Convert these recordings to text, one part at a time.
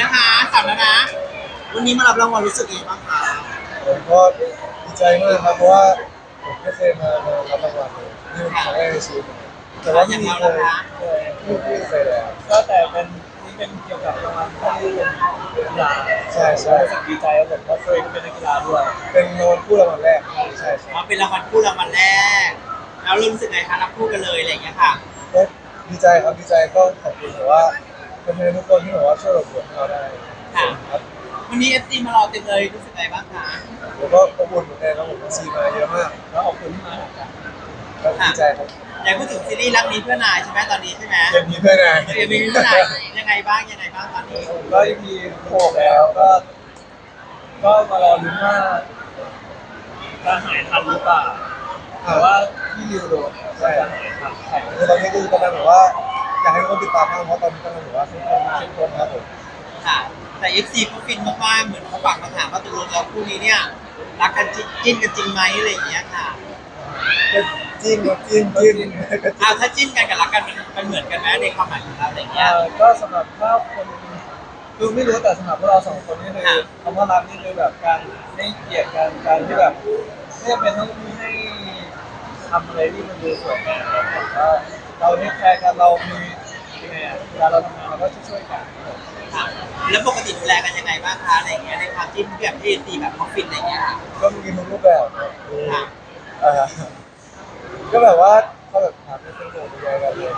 นะคะกลับแล้วนะ วันนี้มารับรางวัลรู้สึกยังไงบ้างคะผมก็ดีใจมากครับเพราะว่าผมไม่เคยมามารับรางวัลเลยนี่เป็นครั้งแรกในชีวิตแต่ว่าที่นี่เคยเคยไม่เคยเลยครับก็แต่เป็นนี่เป็นเกี่ยวกับรางวัลที่เป็นกีฬาใช่ใช่รู้สึกดีใจครับผมเพราะเคยเป็นนักกีฬาด้วยเป็นรางวัลคู่รางวัลแรกใช่ใช่มาเป็นรางวัลคู่รางวัลแรก แล้วรู้สึกไงคะรับคู่กันเลยอะไรอย่างเงี้ยค่ะก็ดีใจครับดีใจก็ขอบคุณแต่ว่า เป็นทุกคนที่แบบว่าช่วยเราบวชเราได้ค่ะครับวันนี้เอฟซีมารอเต็มเลยรู้สึกไงบ้างคะแล้วก็ขอบคุณเหมือนกันครับผมซีมาเยอะมาก แล้วขอบคุณที่มาหากันก็ดีใจครับอยากพูดถึงซีรีส์รักนี้เพื่อนายใช่ไหมตอนนี้ใช่ไหมเกมนี้ด้วยนะเอ็มวีเพื่อนายยังไงบ้างยังไงบ้างตอนนี้ก็ EP หกแล้วก็ ก็มารอลุ้นว่าจะหายทันหรือเปล่าแต่ว่าที่ริวโดนเนี่ยก็จะหายทันใช่คือตอนนี้คือกำลังแบบว่า อยากให้ทุกคนติดตามมากเพราะตอนนี้กำลังแบบว่าเข้มข้นมากเข้มข้นครับผมค่ะ แต่เอฟซีเขาฟินมากๆเหมือนเขาฝากมาถามว่าตกลงแล้วคู่นี้เนี่ยรักกันจริงจิ้นกันจริงไหมอะไรอย่างเงี้ยค่ะก็จิ้นครับจิ้นจิ้นก็จิ้อ้าวนถ้าจิ้นกันกับรักกันมันมันเหมือนกันไหมในความหมายของเราอะไรอย่างเงี้ยเอ่อก็สำหรับถ้าคนคือไม่รู้แต่สำหรับพวกเราสองคนนี่คือค่ะคำว่ารักนี่คือแบบการให้เกียรติกันการที่แบบไม่จำเป็นต้องให้ทำอะไรที่มันดูสวยงามครับผมก็ เราเนี่ยแคร์กันเรามียังไงอะเวลาเราทำงานเราก็จะช่วยกันครับผมค่ะแล้วปกติดูแลกันยังไงบ้างคะอะไรอย่างเงี้ยในความจิ้นแบบที่ตีแบบเขาฟินอะไรอย่างเงี้ยค่ะก็มีทุกรูปแบบครับคือค่ะเอ่อก็แบบว่าเขาแบบถามให้เป็นโหดยังไงกันเลย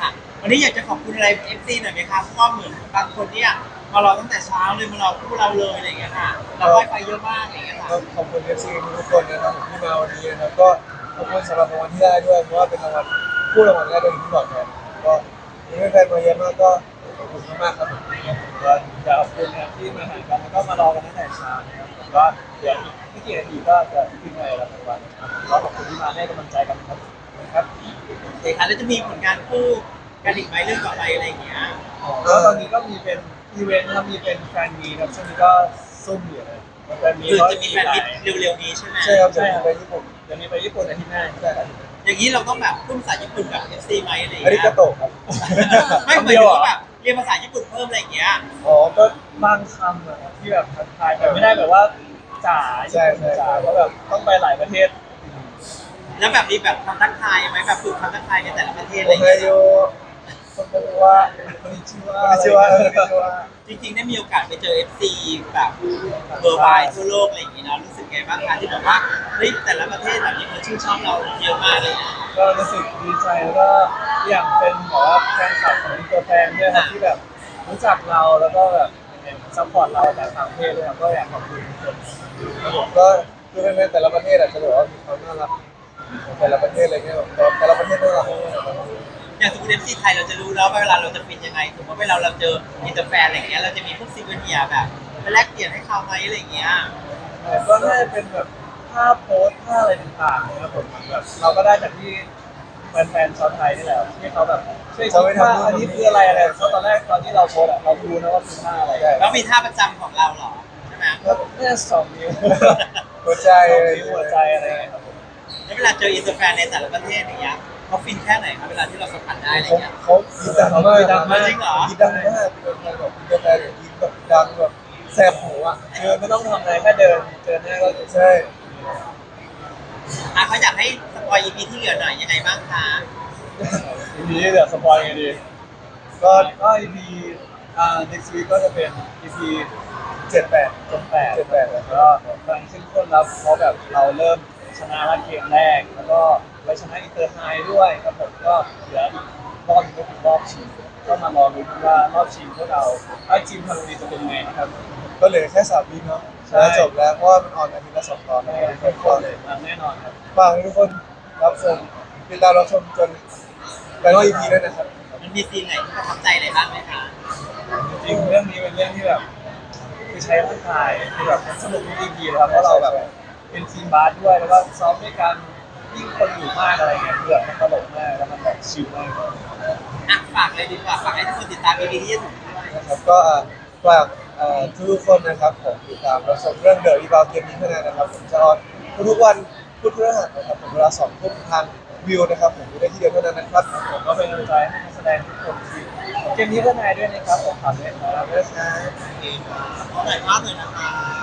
ค่ะวันนี้อยากจะขอบคุณอะไรเอฟซีหน่อยไหมคะเพราะว่าเหมือนบางคนเนี่ยมารอตั้งแต่เช้าเลยมารอคู่เราเลยอะไรอย่างเงี้ยค่ะ เราไวไฟเยอะมากอะไรอย่างเงี้ยค่ะก็ขอบคุณเอฟซีทุกคนนะครับผมที่มาวันนี้นะครับก็ขอบคุณสำหรับรางวัลที่ได้ด้วยเพราะว่าเป็นรางวัล คู่รางวัลแรกโดยที่บอกแทนก็มีแฟนๆมาเยอะมากก็ขอบคุณมากๆครับผมก็อยากขอบคุณนะครับที่มาหากันแล้วก็มารอกันตั้งแต่เช้านะครับผมก็เดี๋ยวอีกไม่กี่นาทีก็จะขึ้นไปรับรางวัลนะครับก็ขอบคุณที่มาให้กำลังใจกันครับครับโอเคค่ะแล้วจะมีผลงานคู่กันอีกไหมเรื่องต่อไปอะไรอย่างเงี้ยแล้วตอนนี้ก็มีเป็นอีเวนต์ครับมีเป็นแฟนมีตครับช่วงนี้ก็ซุ่มอยู่นะแฟนมีคือก็จะมีแฟนมิตรเร็วๆนี้ใช่ไหมใช่ครับจะมีไปญี่ปุ่นเดี๋ยวนี้ไปญี่ปุ่นอาทิตย์หน้าใช่ครับอย่างนี้เราต้องแบบพูดภาษาญี่ปุ่นกับเอฟซีไหมอะไรอย่างอันนี้เงี้กยระโตกครับไม่เหมือนกับว่าแบบเรียนภาษาญี่ปุ่นเพิ่มอะไรอย่างเงี้ยอ๋อก็ บางคำอะครับที่แบบทักทายแต่ไม่ได้แบบว่าจ๋าใช่ญี่ปุ่นใช่ จ๋าก็แบบต้องไปหลายประเทศแล้วแบบนี้แบบคำทักทายไหมแบบฝึกคำทักทายในแต่ละประเทศโออะไรอย่างไฮเงี้ยโย คนบอกว่าคนนี้ชื่อว่าคนนี้ชื่อว่าคนนี้ชื่อว่าจริงๆได้มีโอกาสไปเจอ FC แบบเบอร์บายทั่วโลกอะไรอย่างงี้เนาะรู้สึกไงบ้างคะที่แบบว่าเฮ้ยแต่ละประเทศแบบนี้เขาชื่นชอบเราเยอะมากเลยนะก็รู้สึกดีใจแล้วก็อย่างเป็นแบบว่าแฟนคลับของตัวแฟนด้วยครับที่แบบรู้จักเราแล้วก็แบบซัพพอร์ตเราจากต่างประเทศด้วยครับก็อยากขอบคุณทุกคนครับผมก็คือในแต่ละประเทศอาจจะแบบว่ามีความน่ารักของแต่ละประเทศอะไรเงี้ยแบบแต่ละ อย่างสมมติ FC ไทยเราจะรู้แล้วว่าเวลาเราจะฟินยังไงสมมติว่าเวลาเราเจออินเตอร์แฟนอะไรอย่างเงี้ยเราจะมีพวกซิงเกิลเนียแบบไปแลกเปลี่ยนให้เขาไหมอะไรอย่างเงี้ยแต่ก็น่าจะเป็นแบบภาพโพสท่าอะไรต่างๆนะครับผมแบบเราก็ได้จากที่แฟนๆชาวไทยนี่แหละที่เขาแบบช่วยคิดว่าอันนี้คืออะไรอะไรเพราะตอนแรกตอนที่เราโพสอะเราดูนะว่าคือท่าอะไรแล้วมีท่าประจำของเราเหรอใช่ไหมแล้วน่าจะสองนิ้วหัวใจสองอะไรนิ้วหัวใจอะไรอย่างเงี้ยครับผมแล้วเวลาเจออินเตอร์แฟนในแต่ละประเทศอย่างเงี้ย เขาฟินแค่ไหนครับเวลาที่เราสัมผัสได้อะไรเขาเงี้ย เขาดีดังมากดังมากจริงเหรอดีดังมากเป็นแบบแบบอินเตอร์แฟนแบบดีแบบดังแบบแสบหูอะคือไม่ต้องทำอะไรแค่เดินเจอหน้าก็ใช่อะเขาอยากให้สปอย EP ที่เหลือหน่อยยังไงบ้างคะทีนี้เดี๋ยวสปอยไงดี ก็ก็ EP อ่า next week ก็จะเป็น EP เจ็ดแปดจนแปดเจ็ดแปดแล้วก็กำลังเข้มข้นแล้วเพราะแบบเราเริ่มชนะละเกมแรก แล้วก็ ไปชนะอินเตอร์ไฮด้วยครับผมก็เหลืออีกรอบนึงก็คือรอบชิงก็มารอลุ้นว่ารอบชิงพวกเราถ้าทีมทางนี้จะเป็นยังไงนะครับ ก็เหลือแค่สามวิเนาะใช่ แล้วจบแล้วเพราะว่ามันออนอาทิตย์ละสองตอนแน่นะครับเข้มก็ข้นเลยแน่นอนครับฝากให้ทุกคนรับชมติดตามรับชมจนไปรอบ EP ด้วยนะครับ มันมีซีนไหนที่ประทับใจอะไรบ้างไหมคะจริงๆเรื่องนี้เป็นเรื่องที่แบบคือใช้ร่างกายคือแบบมันสนุกทุก EP เลยครับเพราะเราแบบเป็นทีมบาสด้วยแล้วก็ซ้อมด้วยกัน ยิ่งคนอยู่มากอะไรเงี้ยคือแบบมันตลกมากแล้วมันแบบชิลมากอะฝากเลยดีกว่าฝากให้ทุกคนติดตาม EP ที่จะถึงด้วยนะครับก็อะฝากเอ่อทุกๆคนนะครับผมติดตามรับชมเรื่องเดอะอีบาเกมนี้เท่านั้นนะครับผมจะออนทุกๆวันพุธพฤหัสนะครับผมเวลาสองทุ่มทางวิวนะครับผมดูได้ที่เดียวเท่านั้นนะครับผมก็เป็นกำลังใจให้นักแสดงทุกคนที่เกมนี้เพื่อนนายด้วยนะครับผมฝากด้วยครับ ขอบคุณครับโอเคค่ะขอถ่ายภาพหน่อยนะคะ